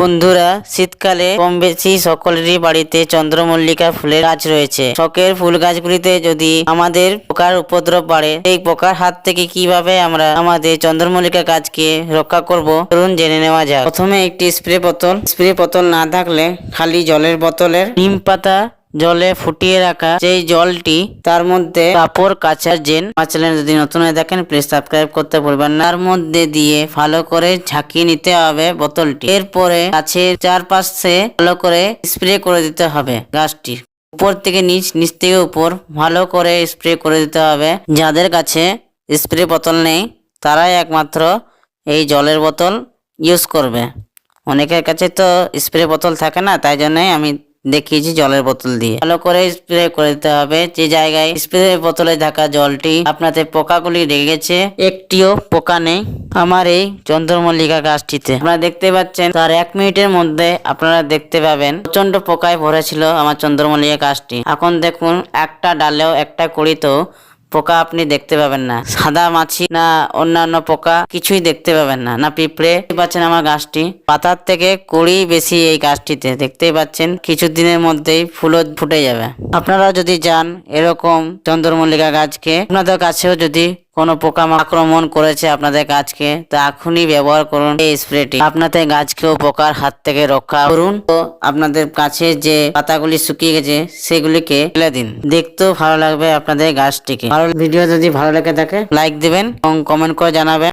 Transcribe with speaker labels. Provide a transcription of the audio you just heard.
Speaker 1: বন্ধুরা, শীতকালে কম বেশি সকলেরই বাড়িতে চন্দ্রমল্লিকা ফুলের গাছ রয়েছে। শখের ফুল গাছগুলিতে যদি আমাদের পোকার উপদ্রব বাড়ে এই পোকার হাত থেকে কীভাবে আমরা আমাদের চন্দ্রমল্লিকা গাছকে রক্ষা করব, চলুন জেনে নেওয়া যাক। প্রথমে একটি স্প্রে বোতল। স্প্রে বোতল না থাকলে খালি জলের বোতলের নিম পাতা জলে ফুটিয়ে রাখা যেই জলটি, তার মধ্যে কাপড় কাচার জেন, আমার যদি নতুন হয়ে দেখেন প্লিজ সাবস্ক্রাইব করতে ভুলবেন না। তার মধ্যে দিয়ে ভালো করে ঝাঁকিয়ে নিতে হবে বোতলটি। এরপরে গাছের চারপাশে ভালো করে স্প্রে করে দিতে হবে গাছটি উপর থেকে নিচ নিচ থেকে উপর ভালো করে স্প্রে করে দিতে হবে। যাদের কাছে স্প্রে বোতল নেই, তারাই একমাত্র এই জলের বোতল ইউজ করবে। অনেকের কাছে তো স্প্রে বোতল থাকে না, তাই জন্যই আমি দেখিয়েছি জলের বোতল দিয়ে। ভালো করে স্প্রে করে দিতে হবে। যে জায়গায় স্প্রে বোতলে থাকা জলটি আপনাদের পোকাগুলি লেগেছে একটিও পোকা নেই আমার এই চন্দ্রমল্লিকা গাছটিতে। আপনারা দেখতে পাচ্ছেন, তার এক মিনিটের মধ্যে আপনারা দেখতে পাবেন প্রচণ্ড পোকায় ভরেছিল আমার চন্দ্রমল্লিকা গাছটি। এখন দেখুন, একটা ডালেও একটা কড়িতেও পোকা আপনি দেখতে পাবেন না। সাদা মাছি না অন্যান্য পোকা কিছুই দেখতে পাবেন না। না পিঁপড়ে পাচ্ছেন আমার গাছটি। পাতার থেকে কুড়ি বেশি এই গাছটিতে। দেখতেই পাচ্ছেন, কিছুদিনের মধ্যেই ফুলও ফুটে যাবে। আপনারা যদি যান এরকম চন্দ্রমল্লিকা গাছকে, আপনাদের কাছেও যদি কোনো পোকা আক্রমণ করেছে আপনাদের গাছকে, তা এখনই ব্যবহার করুন এই স্প্রেটি। আপনাদের গাছকেও পোকার হাত থেকে রক্ষা করুন তো আপনাদের কাছে যে পাতাগুলি শুকিয়ে গেছে, সেগুলিকে ফেলে দিন। দেখতেও ভালো লাগবে আপনাদের গাছটিকে। ভালো ভিডিও যদি ভালো লেগে থাকে, লাইক দিবেন এবং কমেন্ট করে জানাবেন।